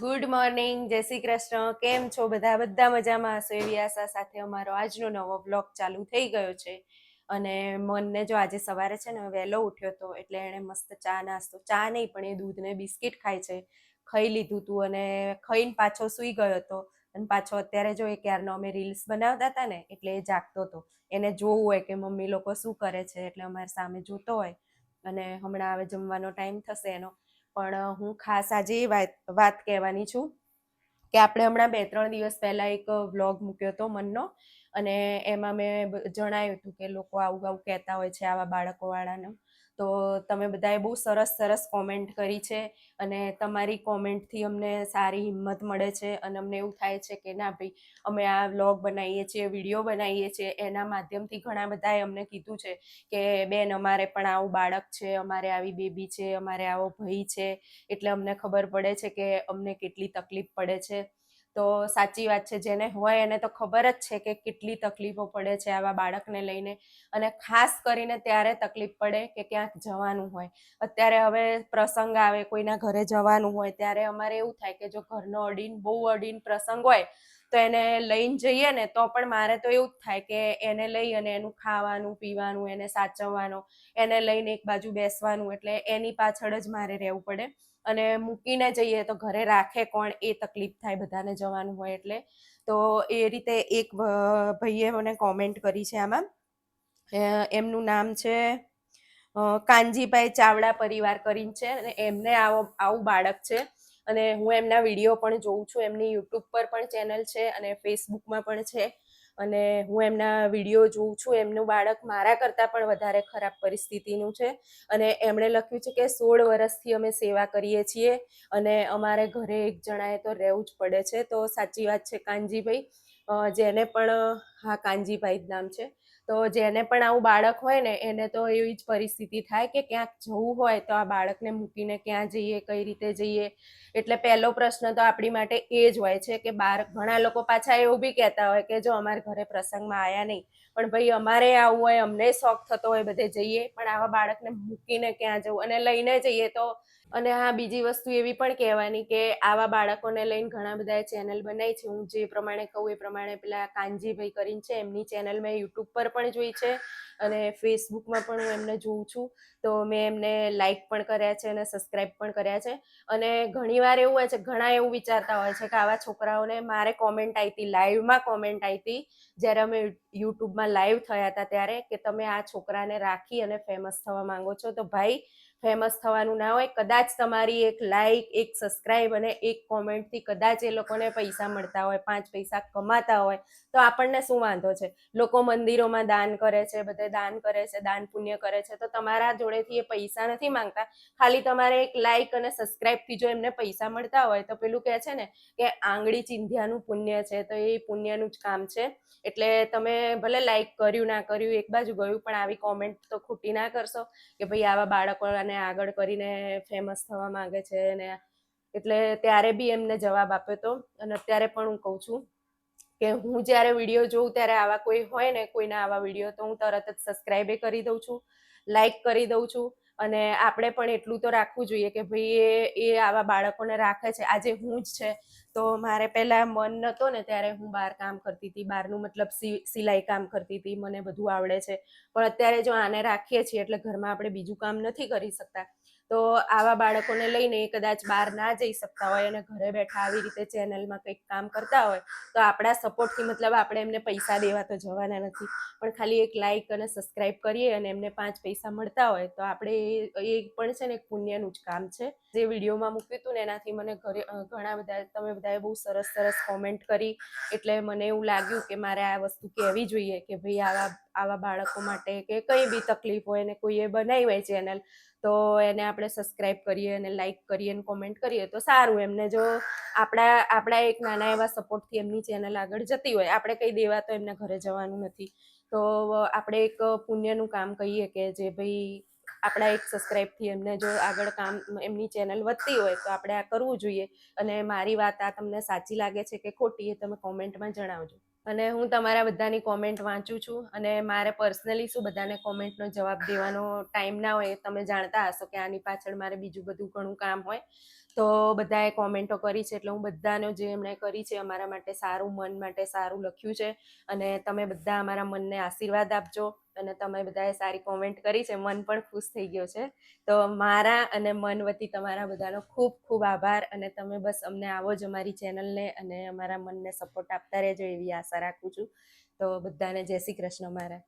Good morning જય શ્રી કૃષ્ણ. કેમ છો બધા? બધા મજામાં હશો એવી આશા સાથે અમારો આજનો નવો બ્લોગ ચાલુ થઈ ગયો છે. અને મનને જો આજે સવારે છે ને વહેલો ઉઠ્યો હતો એટલે એણે મસ્ત ચા નાસ્તો, ચા નહીં પણ એ દૂધને બિસ્કિટ ખાય છે. ખાઈ લીધું હતું અને ખાઈને પાછો સૂઈ ગયો હતો. અને પાછો અત્યારે જો એ ક્યારનો અમે રીલ્સ બનાવતા હતા ને એટલે એ જાગતો હતો. એને જોવું હોય કે મમ્મી લોકો શું કરે છે એટલે અમારી સામે જોતો હોય. અને હમણાં હવે જમવાનો ટાઈમ થશે એનો. પણ હું ખાસ આજે વાત વાત કહેવાની છું કે આપણે હમણાં બે ત્રણ દિવસ પહેલા એક વ્લોગ મૂક્યો હતો મનનો અને એમાં મેં જણાવ્યું હતું કે લોકો આવું આવું કહેતા હોય છે આવા બાળકોવાળાનું. તો તમે બધાએ બહુ સરસ સરસ કોમેન્ટ કરી છે અને તમારી કોમેન્ટથી અમને સારી હિંમત મળે છે અને અમને એવું થાય છે કે ના ભાઈ, અમે આ વ્લોગ બનાવીએ છીએ વીડિયો બનાવીએ છીએ, એના માધ્યમથી ઘણા બધાએ અમને કીધું છે કે બેન, અમારે પણ આવું બાળક છે, અમારે આવી બેબી છે, અમારે આવો ભાઈ છે, એટલે અમને ખબર પડે છે કે અમને કેટલી તકલીફ પડે છે. તો સાચી વાત છે, જેને હોય એને તો ખબર જ છે કે કેટલી તકલીફો પડે છે આવા બાળકને લઈને. અને ખાસ કરીને ત્યારે તકલીફ પડે કે ક્યાંક જવાનું હોય. અત્યારે હવે પ્રસંગ આવે, કોઈના ઘરે જવાનું હોય, ત્યારે અમારે એવું થાય કે જો ઘરનો અડીન, બહુ અડીન પ્રસંગ હોય, તો એને લઈને જઈએ ને, તો પણ મારે તો એવું જ થાય કે એને લઈ અને એનું ખાવાનું, પીવાનું, એને સાચવવાનું, એને લઈને એક બાજુ બેસવાનું, એટલે એની પાછળ જ મારે રહેવું પડે. અને મૂકીને જઈએ તો ઘરે રાખે કોણ, એ તકલીફ થાય બધાને જવાનું હોય એટલે. તો એ રીતે એક ભાઈએ મને કોમેન્ટ કરી છે આમાં. એમનું નામ છે કાનજીભાઈ ચાવડા પરિવાર કરીને છે અને એમને આવો, આવું બાળક છે. અને હું એમના વીડિયો પણ જોઉં છું. એમની યુટ્યુબ પર પણ ચેનલ છે અને ફેસબુકમાં પણ છે. અને હું એમના વીડિયો જોઉં છું, એમનું બાળક મારા કરતાં પણ વધારે ખરાબ પરિસ્થિતિનું છે. અને એમણે લખ્યું છે કે સોળ વર્ષથી અમે સેવા કરીએ છીએ અને અમારે ઘરે એક જણાએ તો રહેવું જ પડે છે. તો સાચી વાત છે કાનજીભાઈ. જેને પણ, હા, કાનજીભાઈ જ નામ છે. તો જેને પણ આવું બાળક હોય ને, એને તો એવી જ પરિસ્થિતિ થાય કે ક્યાંક જવું હોય તો આ બાળકને મૂકીને ક્યાં જઈએ, કઈ રીતે જઈએ? એટલે પહેલો પ્રશ્ન તો આપણી માટે એ જ હોય છે કે બાર, ઘણા લોકો પાછા એવું બી કહેતા હોય કે જો અમારા ઘરે પ્રસંગમાં આવ્યા નહીં, પણ ભાઈ અમારે આવું હોય, અમને શોખ થતો હોય બધે જઈએ, પણ આવા બાળકને મૂકીને ક્યાં જવું? અને લઈને જઈએ તો અને હા, બીજી વસ્તુ એવી પણ કહેવાની કે આવા બાળકોને લઈને ઘણા બધા ચેનલ બનાવી છે. હું જે પ્રમાણે કહું એ પ્રમાણે પેલા કાનજીભાઈ કરીને છે, એમની ચેનલ મેં યુટ્યુબ પર પણ જોઈ છે અને ફેસબુકમાં પણ હું એમને જોઉં છું. તો મેં એમને લાઈક પણ કર્યા છે અને સબસ્ક્રાઈબ પણ કર્યા છે. અને ઘણીવાર એવું હોય છે, ઘણા એવું વિચારતા હોય છે કે આવા છોકરાઓને મારે કોમેન્ટ આવી હતી લાઈવમાં કોમેન્ટ આવી હતી જ્યારે અમે યુટ્યુબમાં લાઈવ થયા હતા ત્યારે કે તમે આ છોકરાને રાખી અને ફેમસ થવા માંગો છો. તો ભાઈ ફેમસ થવાનું ના હોય, કદાચ તમારી એક લાઈક એક સબસ્ક્રાઈબ અને એક કોમેન્ટથી કદાચ એ લોકોને પૈસા મળતા હોય, પાંચ પૈસા કમાતા હોય, તો આપણને શું વાંધો છે? લોકો મંદિરોમાં દાન કરે છે, બધે દાન કરે છે, દાન પુણ્ય કરે છે, તો તમારા જોડેથી એ પૈસા નથી માંગતા. ખાલી તમારે એક લાઈક અને સબસ્ક્રાઈબથી જો એમને પૈસા મળતા હોય, તો પેલું કહે છે ને કે આંગળી ચિંધ્યાનું પુણ્ય છે, તો એ પુણ્યનું જ કામ છે. એટલે તમે ભલે લાઈક કર્યું, ના કર્યું, એક બાજુ ગયું, પણ આવી કોમેન્ટ તો ખોટી ના કરશો કે ભાઈ આવા બાળકોને આગળ કરીને ફેમસ થવા માંગે છે ને, એટલે ત્યારે બી એમને જવાબ આપ્યો હતો અને અત્યારે પણ હું કહું છું કે હું જ્યારે વીડિયો જોઉં ત્યારે આવા કોઈ હોય ને કોઈના આવા વીડિયો તો હું તરત જ સબસ્ક્રાઈબે કરી દઉં છું લાઈક કરી દઉં છું. અને આપણે પણ એટલું તો રાખવું જોઈએ કે ભાઈ એ એ આવા બાળકોને રાખે છે. આજે હું જ છે. તો મારે પહેલાં મન નહોતો ને ત્યારે હું બહાર કામ કરતી હતી. બહારનું મતલબ સિલાઈ કામ કરતી હતી. મને બધું આવડે છે. પણ અત્યારે જો આને રાખીએ છીએ એટલે ઘરમાં આપણે બીજું કામ નથી કરી શકતા. તો આવા બાળકોને લઈને કદાચ બહાર ના જઈ શકતા હોય અને ઘરે બેઠા આવી રીતે ચેનલમાં કંઈક કામ કરતા હોય, તો આપણા સપોર્ટથી મતલબ આપણે એમને પૈસા દેવા તો જવાના નથી. પણ ખાલી એક લાઇક અને સબસ્ક્રાઈબ કરીએ અને એમને પાંચ પૈસા મળતા હોય, તો આપણે એ પણ છે ને એક પુણ્યનું જ કામ છે. જે વિડીયોમાં મૂક્યું હતું ને એનાથી મને ઘરે ઘણા બધા, તમે બધાએ બહુ સરસ સરસ કોમેન્ટ કરી. એટલે મને એવું લાગ્યું કે મારે આ વસ્તુ કહેવી જોઈએ કે ભાઈ આવા આવા બાળકો માટે કે કંઈ બી તકલીફ હોય ને કોઈએ બનાવી હોય ચેનલ, તો એને આપણે સબસ્ક્રાઈબ કરીએ અને લાઈક કરીએ અને કોમેન્ટ કરીએ, તો સારું. એમને જો આપણા આપણા એક નાના એવા સપોર્ટથી એમની ચેનલ આગળ જતી હોય, આપણે કંઈ દેવા તો એમને ઘરે જવાનું નથી. તો આપણે એક પુણ્યનું કામ કહીએ કે જે ભાઈ આપણા એક સબસ્ક્રાઈબથી એમને જો આગળ કામ, એમની ચેનલ વધતી હોય, તો આપણે આ કરવું જોઈએ. અને મારી વાત આ તમને સાચી લાગે છે કે ખોટી એ તમે કોમેન્ટમાં જણાવજો. અને હું તમારા બધાની કોમેન્ટ વાંચું છું અને મારે પર્સનલી શું બધાને કોમેન્ટનો જવાબ દેવાનો ટાઈમ ના હોય તમે જાણતા હશો કે આની પાછળ મારે બીજું બધું ઘણું કામ હોય. તો બધાએ કોમેન્ટો કરી છે, એટલે હું બધાને જે એમણે કરી છે, અમારા માટે સારું, મન માટે સારું લખ્યું છે. અને તમે બધા અમારા મનને આશીર્વાદ આપજો અને તમે બધાએ સારી કોમેન્ટ કરી છે, મન પણ ખુશ થઈ ગયો છે. તો મારા અને મન વતી તમારા બધાનો ખૂબ ખૂબ આભાર અને તમે બસ અમને આવો જ અમારી ચેનલને અને અમારા મનને સપોર્ટ આપતા રહેજો એવી આશા રાખું છું. તો બધાને જય શ્રી કૃષ્ણ, મારા.